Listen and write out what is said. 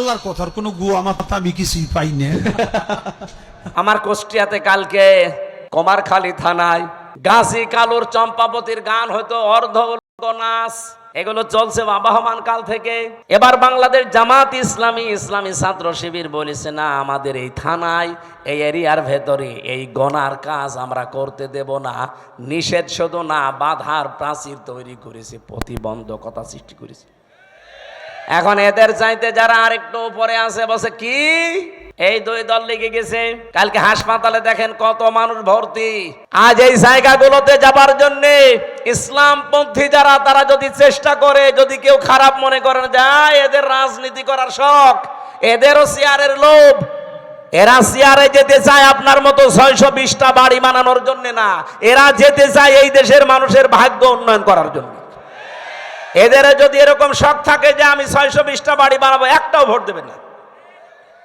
আল্লাহর কথার কোনো আমার কথা আমি কিছুই পাই না। আমার কুষ্টিয়াতে কালকে কমারখালী থানায় গাছি কালুর চম্পাবতীর গান হয়তো অর্ধ নাচ এগুলো চলছে আবাহমান কাল থেকে। এবার বাংলাদেশ জামাত ইসলামী ইসলামী ছাত্র শিবির বলেছে, না, আমাদের এই থানায়, এই এরিয়ার ভেতরে এই গনার কাজ আমরা করতে দেব না। নিষেধ শুধু না, বাধার প্রাচীর তৈরি করেছে, প্রতিবন্ধকতা সৃষ্টি করেছে। এখন এদের চাইতে যারা আরেকটু উপরে আছে বসে কি? এই দুই দল লেগে গেছে। কালকে হাসপাতালে দেখেন কত মানুষ ভর্তি। আজ এই জায়গাগুলোতে যাবার জন্য ইসলামপন্থী যারা, তারা যদি চেষ্টা করে, যদি কেউ খারাপ মনে করেন যায় এদের রাজনীতি করার শখ, এদেরও চেয়ারের লোভ। এরা চেয়ারে যেতে চায় আপনার মতো ছয়শো বিশটা বাড়ি বানানোর জন্য না। এরা যেতে চায় এই দেশের মানুষের ভাগ্য উন্নয়ন করার জন্য। এদের যদি এরকম শখ থাকে যে আমি ছয়শো বিশটা বাড়ি বানাবো, একটাও ভোট দেবেন না।